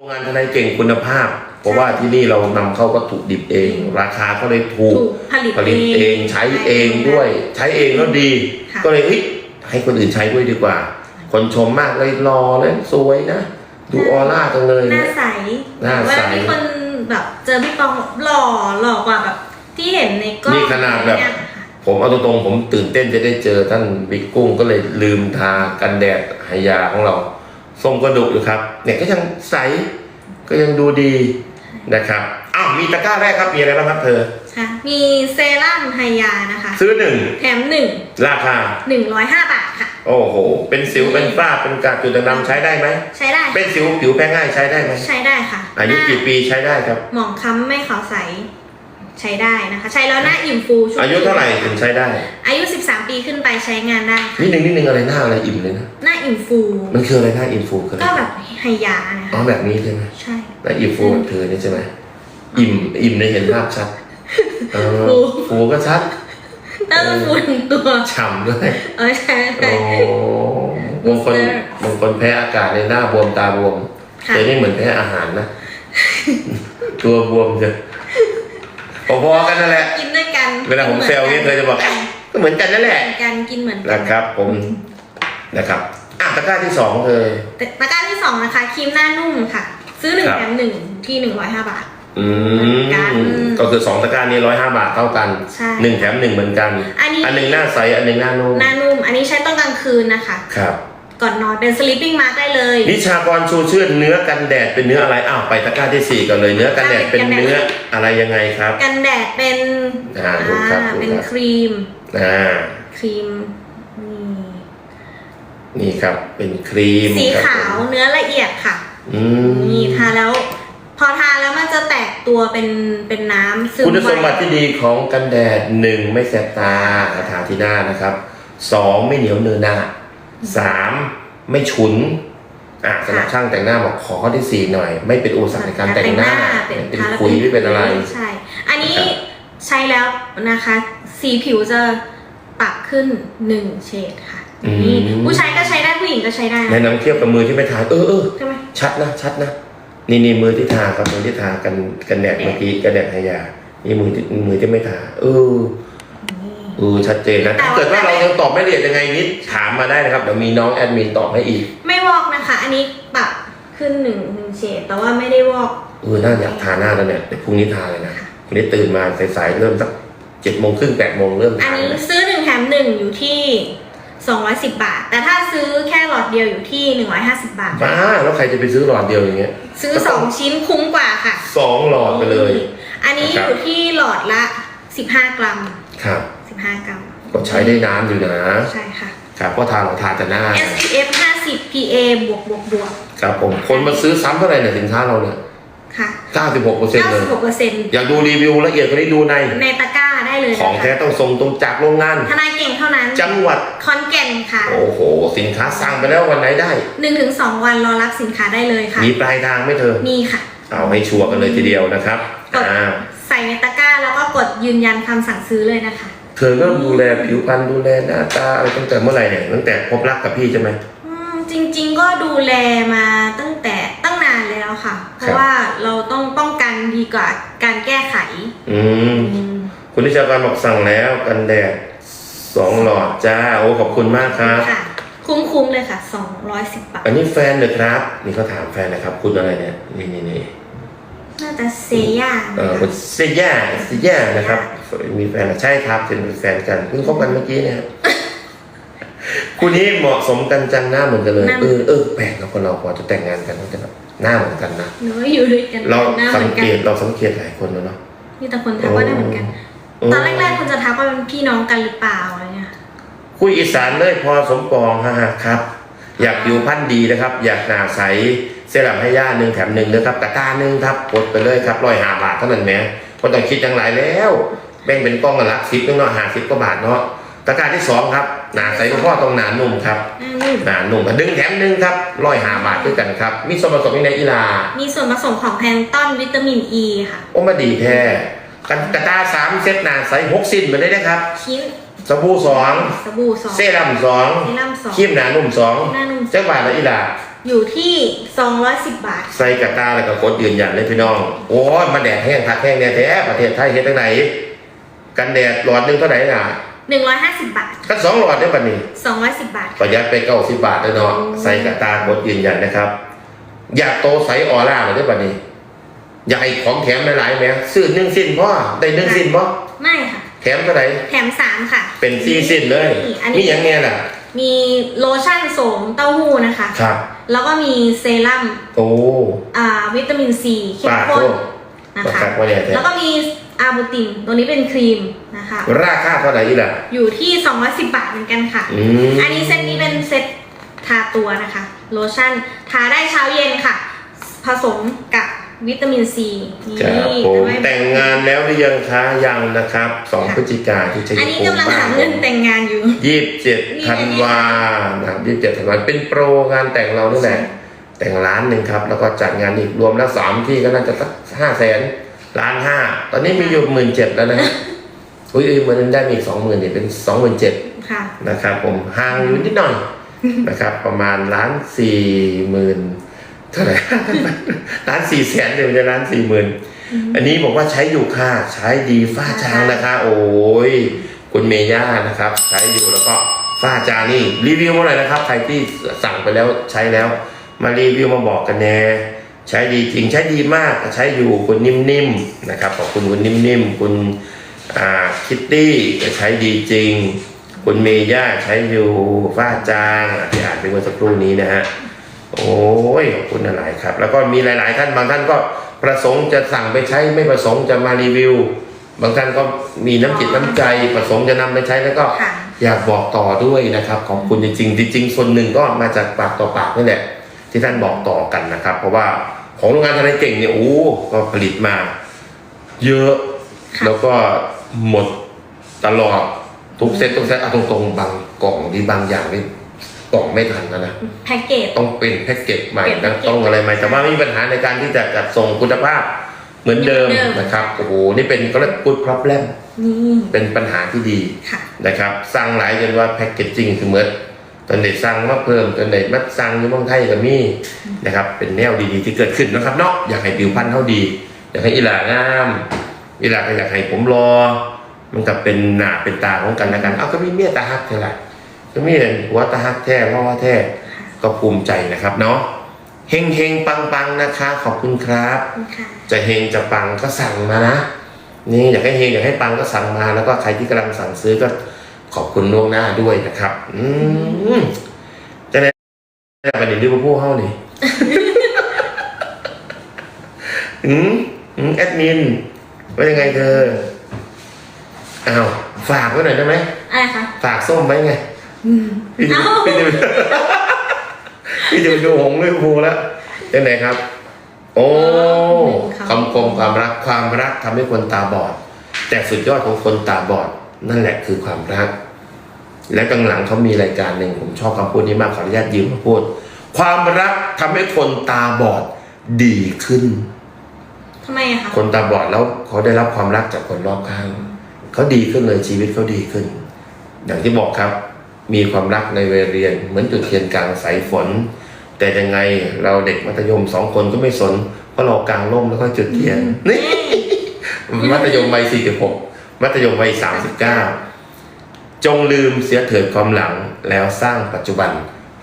โรงงานทนายเก่งคุณภาพ เพราะว่าที่นี่เรานำเข้าวัตถุดิบเอง ราคาก็เลยถูก ถูกผลิตผลิตเองใช้เองด้วย ใช้เองแล้วดี ค่ะ ก็เลยเฮ้ยให้คนอื่นใช้ด้วยดีกว่า คนชมมากเลยรอเลยสวยนะ ดูออร่าจังเลย หน้าเนี่ยใสหน้าใสเวลามีคนแบบเจอพี่ปองหล่อหล่อกว่าแบบ ที่เห็นในกล้องนี่ขนาดแบบ เนี่ยค่ะผมเอาตรงๆผมตื่นเต้นจะได้เจอท่านบิ๊กกุ้งก็เลยลืมทากันแดดหายาของเรา ส้มกระดูกอยู่ครับ เนี่ยก็ยังใสก็ยังดูดีนะครับอ้าวมีตะกร้าแรกครับมีอะไรบ้างครับเธอ ค่ะ มีเซรั่มไฮยานะคะ ซื้อหนึ่งแถมหนึ่งราคา หนึ่งร้อยห้าบาทค่ะ โอ้โห เป็นสิวเป็นฝ้าเป็นกระจุดดำๆใช้ได้ไหม ใช้ได้เป็นสิวผิวแพ้ง่ายใช้ได้ไหมใช้ได้ค่ะอายุหน้กี่ปีใช้ได้ครับ หมองคล้ำไม่ขาวใส ใช้ได้นะคะ ใช้แล้วหน้าอิ่มฟูชุ่มอายุเท่าไหร่ถึงใช้ได้ อายุ 13 ปีขึ้นไปใช้งานได้ค่ะนิดนึงนิดนึงอะไรหน้าอะไรอิ่มเลยนะ หน้าอิ่มฟู มันคืออะไรหน้าอินฟูคืออะไรก็แบบไฮยานะอ๋อคะแบบนี้ใช่ไหมใช่หน้าอินฟูแบบเธอเนี่ยใช่ไหมอิ่มอิ่มในเห็นภาพชัดเออฟูก็ชัดหน้ามันฟูทั้งตัวฉ่ำด้วยเออใช่โอ้ใช่บางคนบางคนแพ้อากาศในหน้าบวมตาบวมค่ะ แต่นี่เหมือนแพ้อาหารนะ ตัวบวมจะ พอๆกันนั่นแหละ กินด้วยกันเวลาผมแซวเนี่ยเธอจะบอกก็เหมือนกันนั่นแหละเหมือนกันกินเหมือนกันะครับ ผมนะครับอะตะกร้าที่สองเธอแต่ตะกร้าที่สองนะคะครีมหน้านุ่มค่ะ ซื้อหนึ่งครับแถมหนึ่งที่หนึ่งร้อยห้าบาทอืเหมือนกันมก็คือสองตะกร้านี้ร้อยห้าบาทเท่ากันใช่หนึ่งแถมหนึ่งเหมือนกันอันนี้อันหนึ่งหน้าใสอันหนึ่งหน้านุ่มหน้านุ่ม อันนี้ใช้ตอนกลางคืนนะคะ ครับ ก่อนนอนเป็น sleeping mask ได้เลย นิชากรชูชื่นเนื้อกันแดดเป็นเนื้ออะไรอ้าวไปตะกร้าที่สี่กันเลยเนื้อกันแดดเป็นเนื้ออะไรยังไงครับ กันแดดเป็นอ่าดูครับดูเป็นครับครีม อ่าครีมนี่นี่ครับเป็นครีมสีครับขาวผมเนื้อละเอียดค่ะ อืมนี่ทาแล้ว พอทาแล้วมันจะแตกตัวเป็นเป็นน้ำซึมคุณสมบัติไวที่ดีของกันแดดหนึ่งไม่แสบตาทาที่หน้านะครับสองไม่เหนียวเนินหน้า สามไม่ฉุนอะสำหรับช่างแต่งหน้าบอกขอข้อที่สี่หน่อย ไม่เป็นอุปสรรคในการแต่งหน้าเป็นเป็นทาแล้วคุยไม่เป็นอะไรใช่ อันนี้ครับใช้แล้วนะคะ สีผิวจะปรับขึ้นหนึ่งเฉดค่ะอืมนี่ผู้ชายก็ใช้ได้ผู้หญิงก็ใช้ได้แนะนะนำเทียบกับมือที่ไม่ทาเออเออใช่ไหมชัดนะชัดนะนี่นี่มือที่ทากับมือที่ทากันกันแดดเมื่อกี้กันแดดหายานี่มือที่มือที่ไม่ทาเออนี่เออชัดเจนนะถ้าเกิดว่าเรายังตอบไม่ละเอียดยังไงนิดถามมาได้นะครับเดี๋ยวมีน้องแอดมินตอบให้อีกไม่วอกนะคะ อันนี้ปรับขึ้นหนึ่งหนึ่งเฉดแต่ว่าไม่ได้วอก เออน่าอยากทาหน้าแล้วเนี่ยเดี๋ยวพรุ่งนี้ทาเลยนะพรุ่งนี้ตื่นมาสายๆเริ่มสักเจ็ดโมงครึ่งแปดโมงเริ่มอันทานี้แล้วซื้อหนึ่งแถมหนึ่งอยู่ที่ 210 บาท แต่ถ้าซื้อแค่หลอดเดียวอยู่ที่ 150 บาท บ้าแล้วใครจะไปซื้อหลอดเดียวอย่างเงี้ยซื้อ 2 ชิ้นคุ้มกว่าค่ะสองหลอดไปเลย อันนี้ครับอยู่ที่หลอดละ 15 กรัม ครับ 15 กรัม ก็ใช้ได้นานอยู่นะใช่ค่ะ ครับก็ทาเราทาแต่หน้า SPF 50 PA บวกบวกบวกครับผมคนมาซื้อซ้ำเท่าไหร่เนี่ยสินค้าเราเนี่ยค่ะ 96เปอร์เซ็นต์เลย 96%อยากดูรีวิวละเอียดกว่านี้ดูใน ในตะกร้าได้เลยของนะแท้คะต้องส่งตรงจากโรงงาน ทนายเก่งเท่านั้นจังหวัด คอนแก่นค่ะ โอ้โห สินค้าสั่งไปแล้ววันไหนได้ 1-2 วันรอรับสินค้าได้เลยค่ะ มีปลายทางไหมเธอ มีค่ะ เอาให้ชัวร์กันเลยทีเดียวนะครับกดอ่า ใส่ในตะกร้าแล้วก็กดยืนยันคำสั่งซื้อเลยนะคะ เธอเริ่มดูแลผิวพรรณดูแลหน้าตาอะไรตั้งแต่เมื่อไหร่เนี่ยตั้งแต่พบรักกับพี่ใช่ไหม อืมจริงๆก็ดูแลมาตั้งแต่ตั้งนานแล้วค่ะ เพครัราะบ ว่าเราต้องป้องกันดีกว่าการแก้ไข อืมอืมคุณนิชาการบอกสั่งแล้วกันแดดสองหลอดจ้าโอ้ขอบคุณมากครับ ค่ะ คุ้มๆเลยค่ะ 210 บาท อันนี้แฟนเหรอครับ นี่เขาถามแฟนนะครับ คุณอะไรเนี่ย นี่นี่นี่ น่าจะเซย่าเออนะคุคะณเซย่าเซย่านะครับมีแฟนเหรอใช่ครับเป็นแฟนกันเพิ่งคบกันเมื่อกี้เนี่ยคู่นี้เหมาะสมกันจังหน้าเหมือนกันเลยเออเออแปลกนะคนเราพอจะแต่งงานกันต้องจะแบบหน้าเหมือนกันนะหนูว่าอยู่ด้วยกันเราหน้าเหสัมืงอนกัเกนตเราสังเกตหลายคนแล้วเนาะมีแต่คนทักว่าหน้าเหมือนกันตอนแรกๆคุณจะทักว่าเป็นพี่น้องกันหรือเปล่าอะไรเงี้ยคุยอีสานเลยพอสมปองฮะฮะครับ อยากอยู่พันธุ์ดีนะครับ อยากหนาใส เซรั่มให้ย่าหนึ่งแถมหนึ่งนะครับตะกร้าหนึ่งครับกดไปเลยครับร้อยห้าบาทเท่านั้นแหมก็ต้องคิดอย่างไรแล้วแบ่งเป็นกล้องกันละสิบนึงเนาะห้าสิบกว่าบาทเนาะตะกร้าที่สองครับหนาใสก็พ่อตรงหนานุ่มครับหน้านุ่มหนานุ่มดึงแถมหนึ่งครับร้อยห้าบาทด้วยกันครับ มีส่วนผสมในอีลา มีส่วนผสมของแพลงก์ต้อนวิตามินอ e ีค่ะ โอ้มาดีแท้กันกระตาสามเซตหนาใสหกสิ้นมาได้นะครับชิ้นสบู่สองสบู่สองเซรั่มสองเซรั่มสองครีมหนานุ่มสองหน้านุ่มเจ้าบาทละอีลา อยู่ที่ 210 บาท ใส่กระตาแล้วก็กดยืนยันเลยพี่น้อง โอ้ยมาแดดแห้งทักแห้งแน่แท้ประเทศไทยเฮ็ดจังไหน กันแดดหลอดหนึงเท่าไหร่น่ะ150 บาท กันสองหลอดได้บัดนี้ 210 บาท ประหยัดไปเก้าสิบบาทเลยเนาะโอ้ใส่กระตากดยืนยันนะครับ อยากโตใสออร่าเลยได้บัดนี้ อยากให้ของแถมหลายๆไหมซื้อหนึ่งสิ้นพ่อได้หนึ่งสิ้นพ่อไม่ค่ะ แถมเท่าไหร่แถม 3 ค่ะ เป็นซี่สิ้นเลยนี่อันนี้ มีอย่างเงี้ยน่ะ มีโลชั่นโสมเต้าหู้นะคะ ครับ แล้วก็มีเซรั่มโอ้อ่าวิตามินซีเข้มปาดข้นโทษนะประคะกาศว่าเนี่ยแท้ แล้วก็มีอาบูตินตัวนี้เป็นครีมนะคะ ราคาเท่าไหร่อีล่ะ อยู่ที่210บาทเหมือนกันค่ะ อืม อันนี้เซตนี้เป็นเซตทาตัวนะคะ โลชั่นทาได้เช้าเย็นค่ะ ผสมกับ วิตามินซีนี่ครับผมไม่แต่งงานแล้วหรือยังคะยังนะครับสองค่ะพฤศจิกาที่จะอันนี้กำลังหาเงินแต่งงานอยู่ยี่สิบเจ็ดนี่ธันวานะครับยี่สิบเจ็ดธันวาเป็นโปรงานแต่งเรานี่แหละ แต่งล้านหนึ่งครับ แล้วก็จัดงานอีกรวมแล้วสามที่ก็น่าจะสักห้าแสนล้านห้าตอนนี้มีอยู่หมื่นเจ็ดแล้วนะฮะอุ้ยเหมือนได้มีสองหมื่นเนี่ยเป็นสองหมื่นเจ็ดค่ะนะครับ ผมห่างอยู่นิดหน่อยนะครับ ประมาณล้านสี่หมื่น เท่าไหร่ล้านสี่แสนเดี๋ยวจะล้านสี่หมื่นอันนี้บอกว่าใช้อยู่ค่ะใช้ดีฝ้าจางนะคะ โอ้ยคุณเมย่านะครับ ใช้อยู่แล้วก็ฝ้าจางนี่รีวิวมาหน่อยนะครับ ใครที่สั่งไปแล้วใช้แล้ว มารีวิวมาบอกกันแน่ใช้ดีจริงใช้ดีมากใช้อยู่คุณนิ่มๆนะครับขอบคุณคุณนิ่มๆคุณอ่าคิตตี้ใช้ดีจริง คุณเมย่าใช้อยู่ฝ้าจางอะที่อ่านไปเมื่อสักครู่นี้นะฮะ โอ้ยขอบคุณหลายครับ แล้วก็มีหลาย ๆ ท่านบางท่านก็ประสงค์จะสั่งไปใช้ไม่ประสงค์จะมารีวิว บางท่านก็มีน้ำจิตน้ำใจประสงค์จะนำไปใช้แล้วก็ค่ะอยากบอกต่อด้วยนะครับขอบคุณจริงๆจริงๆส่วนหนึ่งก็มาจากปากต่อปากนี่แหละที่ท่านบอกต่อกันนะครับ เพราะว่าของโรงงานทนายเก่งเนี่ยโอ้ก็ผลิตมา เยอะค่ะแล้วก็หมดตลอดทุกเซตทุกเซตเอาตรงๆบางกล่องที่บางอย่างนี่ กล่องไม่ทันแล้วนะแพ็กเกจต้องเป็นแพ็กเกจใหม่เปลี่ยนแพ็นะกเกจต้องอะไรใหม่แต่ว่าไม่มีปัญหาในการที่จะจัดส่งคุณภาพเหมือนเดิมเหมือนเดิมนะครับโอ้โหนี่เป็นก็เรียก good problem นี่เป็นปัญหาที่ดีค่ะนะครับ สร้างหลายจนว่าแพ็กเกจจิ้งคือเหมือนตอนเด็กสร้างมาเพิ่มตอนเด็กมัดสร้างอยู่เมืองไทยก็มีนะครับ เป็นแนวดีๆที่เกิดขึ้นนะครับเนาะอยากให้ผิวพรรณเขาดี อยากให้อีหลางามอีหลาก็อยากให้ผมรอ มันก็เป็นหน้าเป็นตาของกันและกัน เอาก็มีเมียตาฮักเท่าไหร่ ก็มีแต่หัวตาฮักแท้ล่อแท้ก็ภูมิใจนะครับเนาะเฮงเฮงปังปังๆนะคะ ขอบคุณครับขอบคุณค่ะจะเฮงจะปังก็สั่งมานะ นี่อยากให้เฮงอยากให้ปังก็สั่งมา แล้วก็ใครที่กำลังสั่งซื้อก็ขอบคุณล่วงหน้าด้วยนะครับ อืมจะได้ประเด็นที่พวกพวกเขานี่อืมอืมแอดมินว่ายังไงเธออ้าวฝากไว้หน่อยได้ไหมอะไรคะฝากส้มไว้ไงอืม พี่จะเอ้าพี่จะพี่จะไปดูหงส์ลิเวอร์พูลแล้วยังไงครับ โอ้คำคมความรักความรักทำให้คนตาบอด แต่สุดยอดของคนตาบอด นั่นแหละคือความรัก และกลางหลังเขามีรายการหนึ่งผมชอบคำพูดนี้มากขออนุญาตยืมมาพูด ความรักทำให้คนตาบอดดีขึ้นทำไมอะคะคนตาบอดแล้วเขาได้รับความรักจากคนรอบข้างเขาดีขึ้นเลยชีวิตเขาดีขึ้น อย่างที่บอกครับ มีความรักในวัยเรียน เหมือนจุดเทียนกลางสายฝน แต่ยังไงเราเด็กมัธยมสองคนก็ไม่สนเพราะเรากลางร่มแล้วก็จุดเทียนนี่มัธยมวัย46มัธยมวัย39จงลืมเสียเถิดความหลังแล้วสร้างปัจจุบัน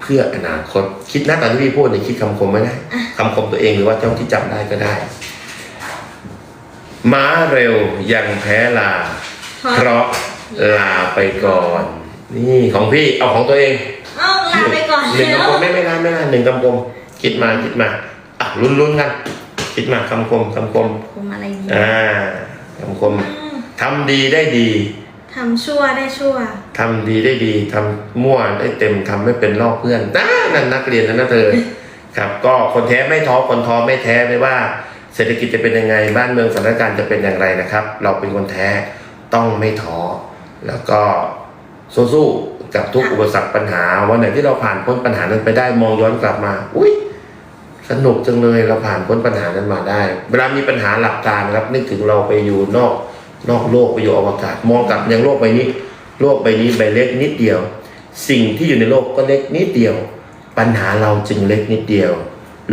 เพื่ออนาคต คิดนะตอนที่พี่พูดเนี่ยคิดคำคมไม่ได้คำคมตัวเองหรือว่าเจ้าที่จำได้ก็ได้ม้าเร็วยังแพ้ลา เพราะลาไปก่อน นี่ของพี่เอาของตัวเองเอ้าลาไปก่อนหนึ่งแล้วคำคมไม่ไม่นานไม่นานหนึ่งคำคมคิดมาคิดมาอะลุ้นลุ้นๆกันคิดมาคำคมคำคมผมอะไรดีอ่าคำคมอืมทำดีได้ดีทำชั่วได้ชั่วทำดีได้ดีทำมั่วได้เต็มทำไม่เป็นลอกเพื่อนน่านั่นนักเรียนนะนะเธอครับ ก็คนแท้ไม่ท้อคนท้อไม่แท้ไม่ว่า เศรษฐกิจจะเป็นยังไงบ้านเมืองสถานการณ์จะเป็นอย่างไรนะครับ เราเป็นคนแท้ต้องไม่ท้อแล้วก็ สู้ๆกับทุกค่ะอุปสรรคปัญหา วันไหนที่เราผ่านพ้นปัญหานั้นไปได้มองย้อนกลับมา อุ้ยสนุกจังเลยเราผ่านพ้นปัญหานั้นมาได้ เวลามีปัญหาหลับตานะครับนึกถึงเราไปอยู่นอกนอกโลกไปอยู่อวกาศ มองกลับยังโลกใบนี้ โลกใบนี้ใบเล็กนิดเดียว สิ่งที่อยู่ในโลกก็เล็กนิดเดียวไปปัญหาเราจึงเล็กนิดเดียว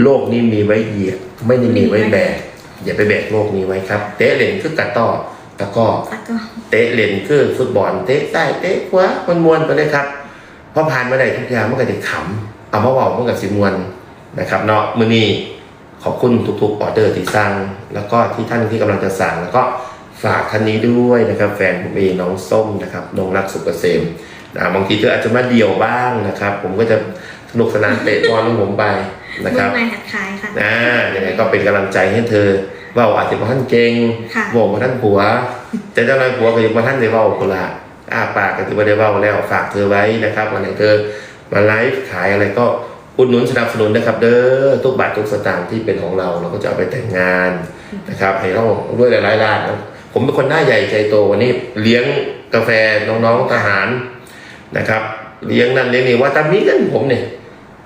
โลกนี้มีไว้เหยียบไม่ได้มีไว้แบกอย่าไปแบกโลกนี้ไว้ครับเตะเล่นคือกระต่อตะกร้อ แล้วก็เตะเล่นคือฟุตบอลเตะใต้เตะขวามันมวนไปเลยครับพอผ่านมาได้ทุกอย่างมันก็จะขำเอามาเว่ามันก็สิมวนนะครับเนาะมื้อนี้ขอบคุณทุกๆออเดอร์ที่สั่งแล้วก็ที่ท่านที่กำลังจะสั่งแล้วก็ฝากท่านนี้ด้วยนะครับ แฟนผมเองน้องส้มนะครับนงรักสุกเกษมนะบางทีเธออาจจะมาเดี่ยวบ้างนะครับ ผมก็จะสนุกสนานเตะบอลของผมไปนะคเมื่รัอบนายหัดขายค่ะนะยังไงก็เป็นกำลังใจให้เธอ เว่าอาจจะมาท่านเก่งค่ะบอกมาท่านผัว แต่เจ้านายผัวก็ยังมาท่านได้เว่าคนละอ้าปากก็ถือว่าได้เว่าแล้วฝากเธอไว้นะครับวันไหนเธอมาไลฟ์ขายอะไรก็อุดหนุนสนับสนุนนะครับ เด้อทุกบาททุกสตางค์ที่เป็นของเราเราก็จะเอาไปแต่งงานนะครับ ให้เราด้วยหลายๆร้านนะผมเป็นคนหน้าใหญ่ใจโตวันนี้เลี้ยงกาแฟน้องๆทหารนะครับ เลี้ยงนั่นเลี้ยงนี่ว่าตามนี้กันผมเนี่ย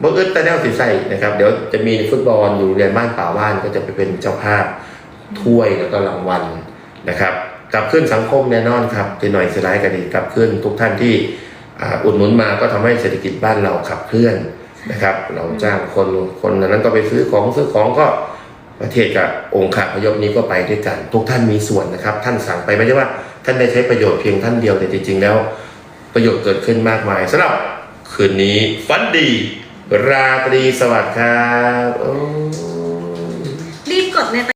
บ่อึดแต่แนวสิใส่นะครับ เดี๋ยวจะมีฟุตบอลอยู่โรงเรียนบ้านป่าว่านก็จะไปเป็นเจ้าภาพ ถ้วยแล้วก็รางวัลนะครับกลับขึ้นสังคมแน่นอนครับจะหน่อยสไลด์กันดีกลับขึ้นทุกท่านที่อุดหนุนมาก็ทำให้เศรษฐกิจบ้านเราขับเคลื่อนนะครับ เราจ้างคนคนนั้นก็ไปซื้อของซื้อของก็ประเทศกับองค์ขาพยพนี้ก็ไปด้วยกัน ทุกท่านมีส่วนนะครับ ท่านสั่งไปไม่ใช่ว่า ท่านได้ใช้ประโยชน์เพียงท่านเดียวแต่จริงๆแล้ว ประโยชน์เกิดขึ้นมากมายสำหรับคืนนี้ฝันดี ราตรีสวัสดิ์ครับรีบกดใน